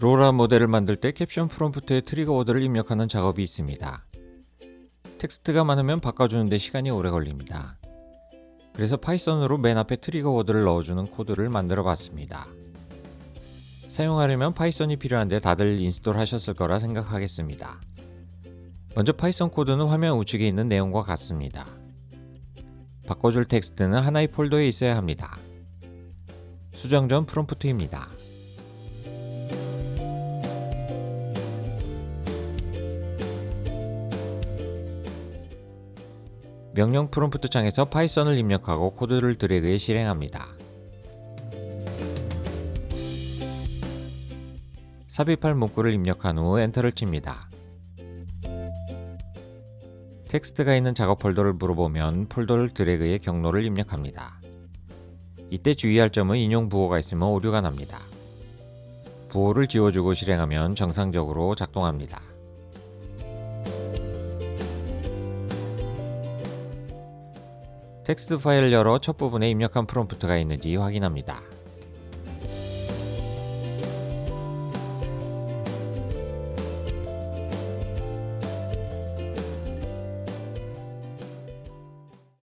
로라 모델을 만들 때 캡션 프롬프트에 트리거 워드를 입력하는 작업이 있습니다. 텍스트가 많으면 바꿔주는데 시간이 오래 걸립니다. 그래서 파이썬으로 맨 앞에 트리거 워드를 넣어주는 코드를 만들어 봤습니다. 사용하려면 파이썬이 필요한데 다들 인스톨 하셨을 거라 생각하겠습니다. 먼저 파이썬 코드는 화면 우측에 있는 내용과 같습니다. 바꿔줄 텍스트는 하나의 폴더에 있어야 합니다. 수정 전 프롬프트입니다. 명령 프롬프트 창에서 파이썬을 입력하고 코드를 드래그해 실행합니다. 삽입할 문구를 입력한 후 엔터를 칩니다. 텍스트가 있는 작업 폴더를 물어보면 폴더를 드래그해 경로를 입력합니다. 이때 주의할 점은 인용 부호가 있으면 오류가 납니다. 부호를 지워주고 실행하면 정상적으로 작동합니다. 텍스트 파일을 열어 첫 부분에 입력한 프롬프트가 있는지 확인합니다.